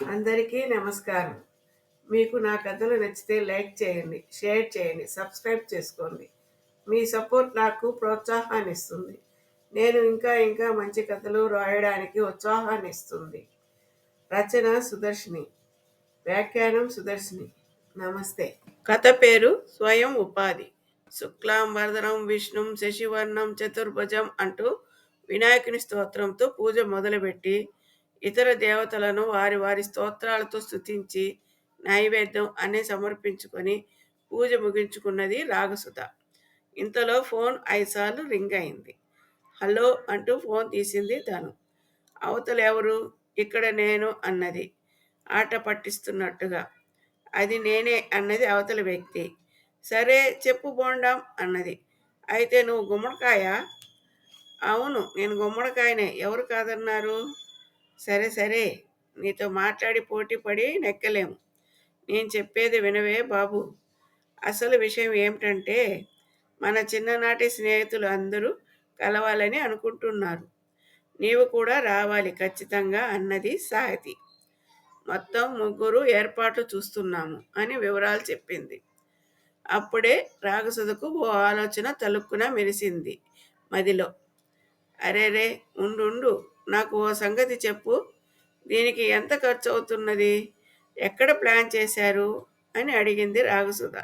అందరికీ నమస్కారం. మీకు నా కథలు నచ్చితే లైక్ చేయండి షేర్ చేయండి సబ్స్క్రైబ్ చేసుకోండి. మీ సపోర్ట్ నాకు ప్రోత్సాహాన్ని ఇస్తుంది నేను ఇంకా ఇంకా మంచి కథలు రాయడానికి ఉత్సాహాన్ని ఇస్తుంది రచన సుదర్శిని వ్యాఖ్యానం సుదర్శిని. నమస్తే. కథ పేరు స్వయం ఉపాధి. శుక్లాం వరదనం విష్ణుం శశివర్ణం చతుర్భుజం అంటూ వినాయకుని స్తోత్రంతో పూజ మొదలుపెట్టి ఇతర దేవతలను వారి వారి స్తోత్రాలతో స్థుతించి నైవేద్యం అనే సమర్పించుకొని పూజ ముగించుకున్నది రాగసుధ. ఇంతలో ఫోన్ ఐదుసార్లు రింగ్ అయింది. హలో అంటూ ఫోన్ తీసింది తను అవతలు ఎవరు? ఇక్కడ నేను అన్నది. ఆట పట్టిస్తున్నట్టుగా. అది నేనే అన్నది అవతల వ్యక్తి. సరే చెప్పు బోండాం అన్నది. అయితే నువ్వు గుమ్మడికాయ? అవును నేను గుమ్మడికాయనే. ఎవరు కాదన్నారు? సరే సరే. నీతో మాట్లాడి పోటీపడి నెక్కలేము. నేను చెప్పేది వినవే బాబు. అసలు విషయం ఏమిటంటే మన చిన్ననాటి స్నేహితులు అందరూ కలవాలని అనుకుంటున్నారు. నీవు కూడా రావాలి ఖచ్చితంగా అన్నది సాహితి. మొత్తం ముగ్గురు ఏర్పాట్లు చూస్తున్నాము అని వివరాలు చెప్పింది. అప్పుడే రాగసుధకు ఓ ఆలోచన తలుక్కున మెరిసింది మదిలో. అరేరే ఉండు. నాకు ఓ సంగతి చెప్పు. దీనికి ఎంత ఖర్చు అవుతున్నది? ఎక్కడ ప్లాన్ చేశారు? అని అడిగింది రాగసుధ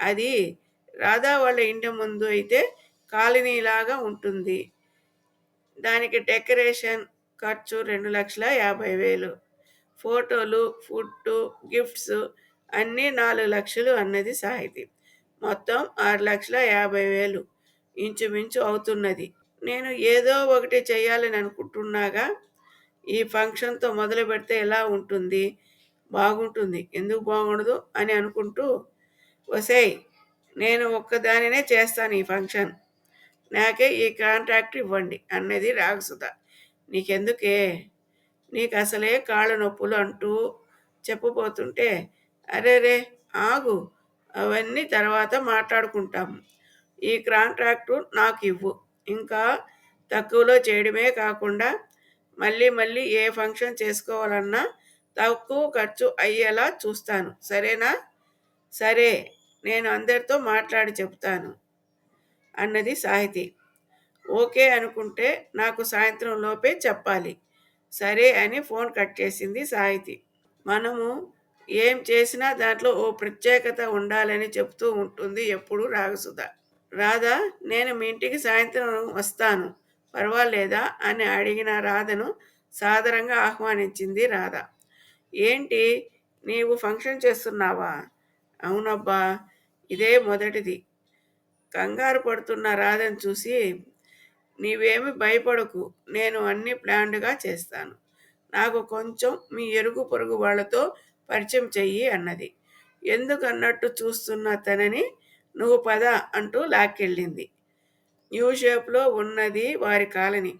అది రాధా వాళ్ళ ఇంటి ముందు అయితే కాలనీలాగా ఉంటుంది. దానికి డెకరేషన్ ఖర్చు రెండు లక్షల యాభై వేలు. ఫోటోలు ఫుడ్ గిఫ్ట్స్ అన్నీ నాలుగు లక్షలు అన్నది సాహితి. మొత్తం ఆరు లక్షల యాభై వేలు. ఇంచుమించు అవుతున్నది. నేను ఏదో ఒకటి చేయాలని అనుకుంటున్నాగా ఈ ఫంక్షన్తో మొదలు పెడితే ఎలా ఉంటుంది? బాగుంటుంది. ఎందుకు బాగుండదు అని అనుకుంటూ వసేయ్ నేను ఒక్కదానినే చేస్తాను ఈ ఫంక్షన్. నాకే ఈ కాంట్రాక్ట్ ఇవ్వండి అన్నది రాగసుధ నీకెందుకే? నీకు అసలే కాళ్ళ నొప్పులు అంటూ చెప్పబోతుంటే అరే రే ఆగు. అవన్నీ తర్వాత మాట్లాడుకుంటాము ఈ కాంట్రాక్టు నాకు ఇవ్వు ఇంకా తక్కువలో చేయడమే కాకుండా మళ్ళీ మళ్ళీ ఏ ఫంక్షన్ చేసుకోవాలన్నా తక్కువ ఖర్చు అయ్యేలా చూస్తాను. సరేనా? సరే నేను అందరితో మాట్లాడి చెప్తాను అన్నది సాహితి. ఓకే అనుకుంటే నాకు సాయంత్రం లోపే చెప్పాలి. సరే అని ఫోన్ కట్ చేసింది సాహితి. మనము ఏం చేసినా దాంట్లో ఓ ప్రత్యేకత ఉండాలని చెప్తూ ఉంటుంది ఎప్పుడు రాగసుధ రాధా నేను మీ ఇంటికి సాయంత్రం వస్తాను. పర్వాలేదా? అని అడిగిన రాధను సాదరంగా ఆహ్వానించింది రాధ. ఏంటి? నీవు ఫంక్షన్ చేస్తున్నావా? అవునబ్బా ఇదే మొదటిది. కంగారు పడుతున్న రాధను చూసి నీవేమి భయపడకు నేను అన్ని ప్లాన్డ్గా చేస్తాను. నాకు కొంచెం మీ ఎరుగు పొరుగు వాళ్ళతో పరిచయం చెయ్యి అన్నది. ఎందుకన్నట్టు చూస్తున్న తనని నువ్వు పద అంటూ లాక్కెళ్ళింది. యూ షేప్లో ఉన్నది వారి కాలనీ.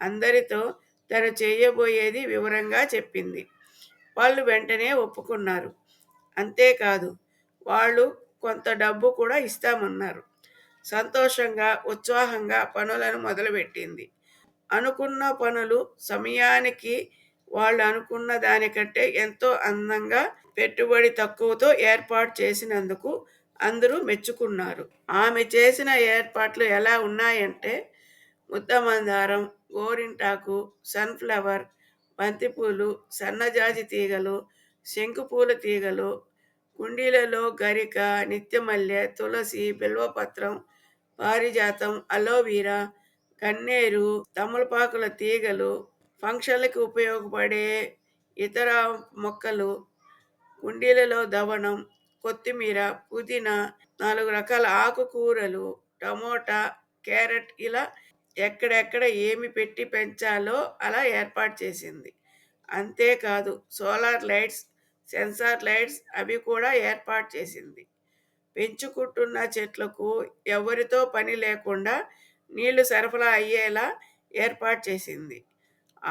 అందరితో తను చేయబోయేది వివరంగా చెప్పింది. వాళ్ళు వెంటనే ఒప్పుకున్నారు. అంతేకాదు వాళ్ళు కొంత డబ్బు కూడా ఇస్తామన్నారు. సంతోషంగా ఉత్సాహంగా పనులను మొదలుపెట్టింది. అనుకున్న పనులు సమయానికి వాళ్ళు అనుకున్న దానికంటే ఎంతో అందంగా పెట్టుబడి తక్కువతో ఏర్పాటు చేసినందుకు అందరూ మెచ్చుకున్నారు. ఆమె చేసిన ఏర్పాట్లు ఎలా ఉన్నాయంటే ముద్దమందారం గోరింటాకు సన్ఫ్లవర్ బంతిపూలు సన్నజాజి తీగలు శంకుపూల తీగలు కుండీలలో గరిక నిత్యమల్లె తులసి బిల్వపత్రం పారిజాతం అలోవీరా కన్నేరు తమలపాకుల తీగలు ఫంక్షన్లకు ఉపయోగపడే ఇతర మొక్కలు కుండీలలో దవనం కొత్తిమీర పుదీనా నాలుగు రకాల ఆకుకూరలు టమోటా క్యారెట్ ఇలా ఎక్కడెక్కడ ఏమి పెట్టి పెంచాలో అలా ఏర్పాటు చేసింది. అంతేకాదు సోలార్ లైట్స్ సెన్సార్ లైట్స్ అవి కూడా ఏర్పాటు చేసింది. పెంచుకుంటున్న చెట్లకు ఎవరితో పని లేకుండా నీళ్ళు సరఫరా అయ్యేలా ఏర్పాటు చేసింది.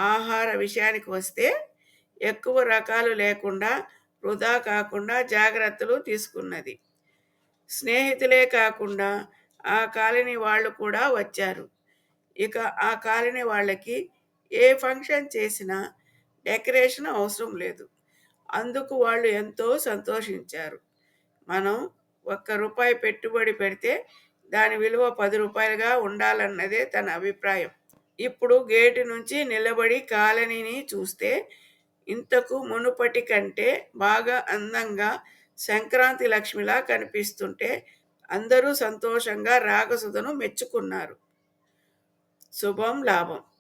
ఆహార విషయానికి వస్తే ఎక్కువ రకాలు లేకుండా వృధా కాకుండా జాగ్రత్తలు తీసుకున్నది. స్నేహితులే కాకుండా ఆ కాలనీ వాళ్ళు కూడా వచ్చారు. ఇక ఆ కాలనీ వాళ్ళకి ఏ ఫంక్షన్ చేసినా డెకరేషన్ అవసరం లేదు. అందుకు వాళ్ళు ఎంతో సంతోషించారు. మనం ఒక్క రూపాయి పెట్టుబడి పెడితే దాని విలువ పది రూపాయలుగా ఉండాలన్నదే తన అభిప్రాయం. ఇప్పుడు గేటు నుంచి నిలబడి కాలనీని చూస్తే ఇంతకు మునుపటి కంటే బాగా అందంగా సంక్రాంతి లక్ష్మిలా కనిపిస్తుంటే అందరూ సంతోషంగా రాగసుధను మెచ్చుకున్నారు. శుభం లాభం.